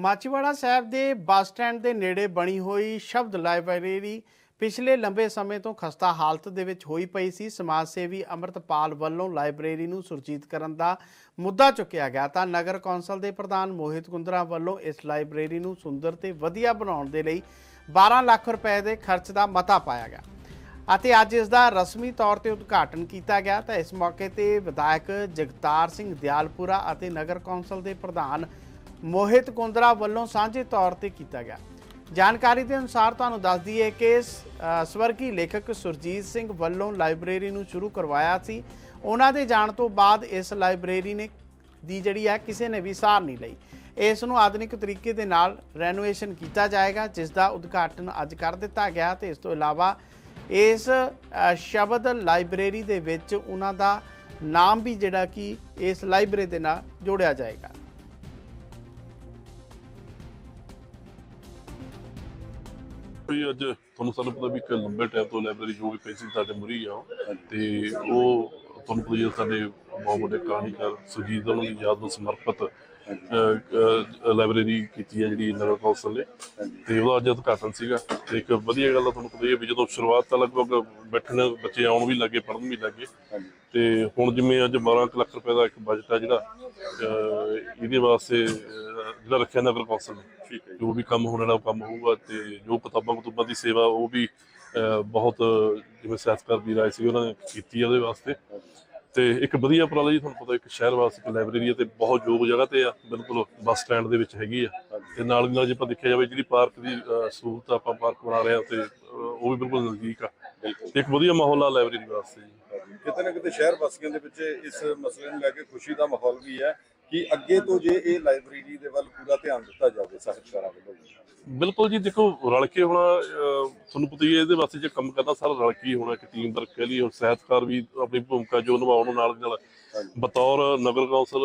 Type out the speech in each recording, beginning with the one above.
ਮਾਚੀਵਾੜਾ ਸਾਹਿਬ ਦੇ bus stand ਦੇ ਨੇੜੇ ਬਣੀ ਹੋਈ ਸ਼ਬਦ ਲਾਇਬ੍ਰੇਰੀ ਪਿਛਲੇ ਲੰਬੇ ਸਮੇਂ ਤੋਂ ਖਸਤਾ ਹਾਲਤ ਦੇ ਵਿੱਚ ਹੋਈ ਪਈ ਸੀ। ਸਮਾਜ ਸੇਵੀ ਅਮਰਤਪਾਲ ਵੱਲੋਂ ਲਾਇਬ੍ਰੇਰੀ ਨੂੰ ਸੁਰਜੀਤ ਕਰਨ ਦਾ ਮੁੱਦਾ ਚੁੱਕਿਆ ਗਿਆ ਤਾਂ ਨਗਰ ਕੌਂਸਲ ਦੇ ਪ੍ਰਧਾਨ ਮੋਹਿਤ ਕੁੰਦਰਾ ਵੱਲੋਂ ਇਸ ਲਾਇਬ੍ਰੇਰੀ ਨੂੰ ਸੁੰਦਰ ਤੇ ਵਧੀਆ ਬਣਾਉਣ ਦੇ ਲਈ 12 ਲੱਖ ਰੁਪਏ ਦੇ ਖਰਚ ਦਾ ਮਤਾ ਪਾਇਆ ਗਿਆ ਅਤੇ ਅੱਜ ਇਸ ਦਾ ਰਸਮੀ ਤੌਰ ਤੇ ਉਦਘਾਟਨ ਕੀਤਾ ਗਿਆ। ਤਾਂ ਇਸ ਮੌਕੇ ਤੇ ਵਿਧਾਇਕ ਜਗਤਾਰ ਸਿੰਘ ਦਿਆਲਪੁਰਾ ਅਤੇ ਨਗਰ ਕੌਂਸਲ ਦੇ ਪ੍ਰਧਾਨ ਮੋਹਿਤ ਕੁੰਦਰਾ ਵੱਲੋਂ ਸਾਂਝੇ ਤੌਰ ਤੇ ਕੀਤਾ ਗਿਆ। ਜਾਣਕਾਰੀ ਦੇ ਅਨੁਸਾਰ ਤੁਹਾਨੂੰ ਦੱਸ ਦਈਏ ਕਿ ਸਵਰਗੀ ਲੇਖਕ ਸੁਰਜੀਤ ਸਿੰਘ ਵੱਲੋਂ ਲਾਇਬ੍ਰੇਰੀ ਨੂੰ ਸ਼ੁਰੂ ਕਰਵਾਇਆ ਸੀ। ਉਹਨਾਂ ਦੇ ਜਾਣ ਤੋਂ ਬਾਅਦ ਇਸ ਲਾਇਬ੍ਰੇਰੀ ਨੇ, ਦੀ ਜਿਹੜੀ ਹੈ, ਕਿਸੇ ਨੇ ਵੀ ਸਾਰ ਨਹੀਂ ਲਈ। ਇਸ ਨੂੰ ਆਧੁਨਿਕ ਤਰੀਕੇ ਦੇ ਨਾਲ ਰੈਨੋਵੇਸ਼ਨ ਕੀਤਾ ਜਾਏਗਾ, ਜਿਸ ਦਾ ਉਦਘਾਟਨ ਅੱਜ ਕਰ ਦਿੱਤਾ ਗਿਆ ਤੇ ਇਸ ਤੋਂ ਇਲਾਵਾ ਇਸ ਸ਼ਬਦ ਲਾਇਬ੍ਰੇਰੀ ਦੇ ਵਿੱਚ ਉਹਨਾਂ ਦਾ ਨਾਮ ਵੀ ਜਿਹੜਾ ਕਿ ਇਸ ਲਾਇਬ੍ਰੇਰੀ ਦੇ ਨਾਲ ਜੋੜਿਆ ਜਾਏਗਾ। ਵੀ ਅੱਜ ਤੁਹਾਨੂੰ ਸਾਨੂੰ ਪਤਾ ਵੀ ਇੱਕ ਲੰਬੇ ਟਾਈਮ ਤੋਂ ਲਾਇਬ੍ਰੇਰੀ ਜੋ ਵੀ ਪਈ ਸੀ ਸਾਡੇ ਮੁਰੀ ਆ। ਤੇ ਉਹ ਤੁਹਾਨੂੰ ਪਤਾ ਸਾਡੇ ਬਹੁਤ ਵੱਡੇ ਕਹਾਣੀਕਾਰ ਸੁਜੀਤ ਉਹਨਾਂ ਦੀ ਯਾਦ ਨੂੰ ਸਮਰਪਿਤ ਲਾਇਬ੍ਰੇਰੀ ਕੀਤੀ ਹੈ ਜਿਹੜੀ ਨਗਰ ਕੌਂਸਲ ਨੇ। ਤੇ ਉਹਦਾ ਅੱਜ ਉਦਘਾਟਨ ਸੀਗਾ। ਤੇ ਇੱਕ ਵਧੀਆ ਗੱਲ ਆ ਤੁਹਾਨੂੰ ਪਤਾ ਹੀ ਹੈ ਵੀ ਜਦੋਂ ਸ਼ੁਰੂਆਤ ਤਾਂ ਲਗਭਗ ਬੈਠਣ ਬੱਚੇ ਆਉਣ ਵੀ ਲੱਗੇ ਪੜ੍ਹਨ ਵੀ ਲੱਗੇ। ਤੇ ਹੁਣ ਜਿਵੇਂ ਅੱਜ 12 ਕੁ ਲੱਖ ਰੁਪਏ ਦਾ ਇੱਕ ਬਜਟ ਆ ਜਿਹੜਾ ਇਹਦੇ ਵਾਸਤੇ ਜਿਹੜਾ ਰੱਖਿਆ ਨਗਰ ਕੌਂਸਲ ਨੇ। ਜੋ। ਵੀ ਕੰਮ ਹੋਣਾ ਉਹ ਕੰਮ ਹੋਊਗਾ ਤੇ ਜੋ ਕਿਤਾਬਾਂ ਕਤੂਬਾਂ ਦੀ ਸੇਵਾ ਉਹ ਵੀ ਬਹੁਤ ਜਿਵੇਂ ਸਿਆਸਤਕਾਰ ਵੀ ਰਾਏ ਸੀ ਉਹਨਾਂ ਨੇ ਕੀਤੀ ਉਹਦੇ ਵਾਸਤੇ। ਤੇ ਇੱਕ ਵਧੀਆ ਉਪਰਾਲਾ ਜੀ ਤੁਹਾਨੂੰ ਪਤਾ ਇੱਕ ਸ਼ਹਿਰ ਵਾਸਤੇ ਇੱਕ ਲਾਇਬ੍ਰੇਰੀ ਹੈ ਤੇ ਬਹੁਤ ਯੋਗ ਜਗ੍ਹਾ ਤੇ ਆ ਬਿਲਕੁਲ ਬੱਸ ਸਟੈਂਡ ਦੇ ਵਿੱਚ ਹੈਗੀ ਆ। ਤੇ ਨਾਲ ਦੀ ਨਾਲ ਜੇ ਆਪਾਂ ਦੇਖਿਆ ਜਾਵੇ ਜਿਹੜੀ ਪਾਰਕ ਦੀ ਸਹੂਲਤ ਆਪਾਂ ਪਾਰਕ ਬਣਾ ਰਹੇ ਆ ਤੇ ਉਹ ਵੀ ਬਿਲਕੁਲ ਨਜ਼ਦੀਕ ਆ। ਤੇ ਇੱਕ ਵਧੀਆ ਮਾਹੌਲ ਆ ਲਾਇਬ੍ਰੇਰੀ ਵਾਸਤੇ ਜੀ। ਕਿਤੇ ਨਾ ਕਿਤੇ ਸ਼ਹਿਰ ਵਾਸੀਆਂ ਦੇ ਵਿੱਚ ਇਸ ਮਸਲੇ ਨੂੰ ਲੈ ਕੇ ਖੁਸ਼ੀ ਦਾ ਮਾਹੌਲ ਵੀ ਹੈ। ਕਿ ਅੱਗੇ ਤੋਂ ਜੇ ਇਹ ਲਾਇਬ੍ਰੇਰੀ ਦੇ ਵੱਲ ਪੂਰਾ ਧਿਆਨ ਦਿੱਤਾ ਜਾਵੇ ਸਾਹਿਤਕਾਰਾਂ ਵੱਲੋਂ ਬਿਲਕੁਲ ਜੀ ਦੇਖੋ ਰਲ ਕੇ ਹੋਣਾ ਤੁਹਾਨੂੰ ਪਤਾ ਹੀ ਹੈ ਇਹਦੇ ਵਾਸਤੇ ਜੇ ਕੰਮ ਕਰਨਾ ਸਾਰਾ ਰਲ ਕੇ ਹੀ ਹੋਣਾ ਇੱਕ ਟੀਮ ਵਰਕ ਕਹਿ ਲਈ ਹੁਣ ਸਾਹਿਤਕਾਰ ਵੀ ਆਪਣੀ ਭੂਮਿਕਾ ਜੋ ਨਿਭਾਉਣ ਨਾਲ ਨਾਲ ਬਤੌਰ ਨਗਰ ਕੌਂਸਲ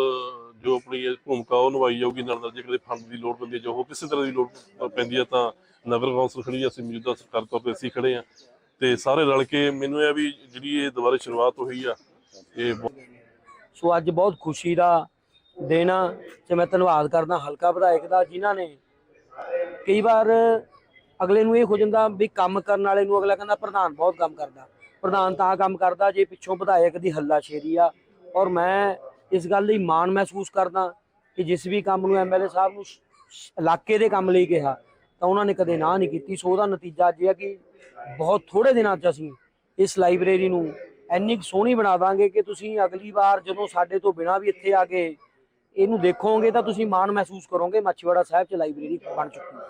ਜੋ ਆਪਣੀ ਇਹ ਭੂਮਿਕਾ ਉਹ ਨਿਭਾਈ ਜਾਊਗੀ ਨਾਲ ਨਾਲ ਜੇ ਕਦੇ ਫੰਡ ਦੀ ਲੋੜ ਪੈਂਦੀ ਹੈ ਜੋ ਕਿਸੇ ਤਰ੍ਹਾਂ ਦੀ ਲੋੜ ਪੈਂਦੀ ਹੈ ਤਾਂ ਨਗਰ ਕੌਂਸਲ ਖੜੀ ਅਸੀਂ ਮੌਜੂਦਾ ਸਰਕਾਰ ਤੌਰ ਤੇ ਅਸੀਂ ਖੜੇ ਆ ਤੇ ਸਾਰੇ ਰਲ ਕੇ ਮੈਨੂੰ ਇਹ ਵੀ ਜਿਹੜੀ ਇਹ ਦੁਬਾਰਾ ਸ਼ੁਰੂਆਤ ਹੋਈ ਆ ਇਹ ਸੋ ਅੱਜ ਬਹੁਤ ਖੁਸ਼ੀ ਦਾ ਦੇਣਾ ਆ ਤੇ ਮੈਂ ਧੰਨਵਾਦ ਕਰਦਾ ਹਲਕਾ ਵਿਧਾਇਕ ਦਾ ਜਿਨ੍ਹਾਂ ਨੇ ਕਈ ਵਾਰ ਅਗਲੇ ਨੂੰ ਇਹ ਹੋ ਜਾਂਦਾ ਵੀ ਕੰਮ ਕਰਨ ਵਾਲੇ ਨੂੰ ਅਗਲਾ ਕਹਿੰਦਾ ਪ੍ਰਧਾਨ ਬਹੁਤ ਕੰਮ ਕਰਦਾ, ਪ੍ਰਧਾਨ ਤਾਂ ਕੰਮ ਕਰਦਾ ਜੇ ਪਿੱਛੋਂ ਵਿਧਾਇਕ ਦੀ ਹੱਲਾਸ਼ੇਰੀ ਆ। ਔਰ ਮੈਂ ਇਸ ਗੱਲ ਲਈ ਮਾਣ ਮਹਿਸੂਸ ਕਰਦਾ ਕਿ ਜਿਸ ਵੀ ਕੰਮ ਨੂੰ ਐਮਐਲਏ ਸਾਹਿਬ ਨੂੰ ਇਲਾਕੇ ਦੇ ਕੰਮ ਲਈ ਕਿਹਾ, ਤਾਂ ਉਹਨਾਂ ਨੇ ਕਦੇ ਨਾ ਨਹੀਂ ਕੀਤੀ। ਸੋ ਉਹਦਾ ਨਤੀਜਾ ਅੱਜ ਇਹ ਕਿ ਬਹੁਤ ਥੋੜੇ ਦਿਨਾਂ 'ਚ ਅਸੀਂ ਇਸ ਲਾਇਬ੍ਰੇਰੀ ਨੂੰ ਇੰਨੀ ਕੁ ਸੋਹਣੀ ਬਣਾ ਦਾਂਗੇ ਕਿ ਤੁਸੀਂ ਅਗਲੀ ਵਾਰ ਜਦੋਂ ਸਾਡੇ ਤੋਂ ਬਿਨਾਂ ਵੀ ਇੱਥੇ ਆ ਕੇ ਇਹਨੂੰ ਦੇਖੋਗੇ ਤਾਂ ਤੁਸੀਂ ਮਾਣ ਮਹਿਸੂਸ ਕਰੋਗੇ ਮਾਚੀਵਾੜਾ ਸਾਹਿਬ 'ਚ ਲਾਇਬ੍ਰੇਰੀ ਬਣ ਚੁੱਕੀ ਹੈ।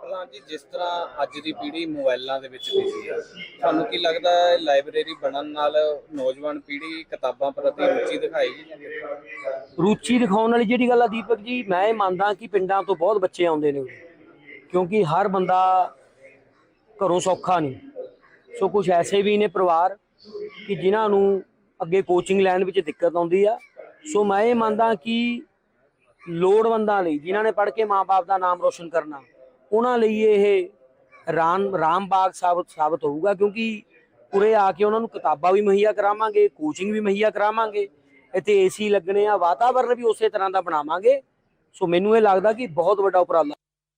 ਪ੍ਰਧਾਨ ਜੀ ਜਿਸ ਤਰ੍ਹਾਂ ਅੱਜ ਦੀ ਪੀੜ੍ਹੀ ਮੋਬਾਈਲਾਂ ਦੇ ਵਿੱਚ ਬਿਜ਼ੀ ਹੈ ਤੁਹਾਨੂੰ ਕੀ ਲੱਗਦਾ ਹੈ ਲਾਇਬ੍ਰੇਰੀ ਬਣਨ ਨਾਲ ਨੌਜਵਾਨ ਪੀੜ੍ਹੀ ਕਿਤਾਬਾਂ ਪ੍ਰਤੀ ਰੁਚੀ ਦਿਖਾਏਗੀ ਰੁਚੀ ਦਿਖਾਉਣ ਵਾਲੀ ਜਿਹੜੀ ਗੱਲ ਆ ਦੀਪਕ ਜੀ ਮੈਂ ਇਹ ਮੰਨਦਾ ਕਿ ਪਿੰਡਾਂ ਤੋਂ ਬਹੁਤ ਬੱਚੇ ਆਉਂਦੇ ਨੇ ਉਰੇ। ਕਿਉਂਕਿ ਹਰ ਬੰਦਾ ਘਰੋਂ ਸੌਖਾ ਨਹੀਂ। ਸੋ ਕੁਝ ਐਸੇ ਵੀ ਨੇ ਪਰਿਵਾਰ ਕਿ ਜਿਨ੍ਹਾਂ ਨੂੰ ਅੱਗੇ ਕੋਚਿੰਗ ਲੈਣ ਵਿੱਚ ਦਿੱਕਤ ਆਉਂਦੀ ਆ ਸੋ ਮੈਂ ਇਹ ਮੰਨਦਾ ਕਿ ਲੋੜਵੰਦਾਂ ਲਈ, ਜਿਨ੍ਹਾਂ ਨੇ ਪੜ੍ਹ ਕੇ ਮਾਪੇ ਦਾ ਨਾਮ ਰੋਸ਼ਨ ਕਰਨਾ, ਉਹਨਾਂ ਲਈ ਇਹ ਰਾਮ ਰਾਮ ਬਾਗ ਸਾਬਤ ਸਾਬਤ ਹੋਊਗਾ, ਕਿਉਂਕਿ ਉਰੇ ਆ ਕੇ ਉਹਨਾਂ ਨੂੰ ਕਿਤਾਬਾਂ ਵੀ ਮੁਹੱਈਆ ਕਰਾਵਾਂਗੇ ਕੋਚਿੰਗ ਵੀ ਮੁਹੱਈਆ ਕਰਾਵਾਂਗੇ, ਇੱਥੇ ਏਸੀ ਲੱਗਣੇ ਆ, ਵਾਤਾਵਰਨ ਵੀ ਉਸੇ ਤਰ੍ਹਾਂ ਦਾ ਬਣਾਵਾਂਗੇ। ਸੋ ਮੈਨੂੰ ਇਹ ਲੱਗਦਾ ਕਿ ਬਹੁਤ ਵੱਡਾ ਉਪਰਾਲਾ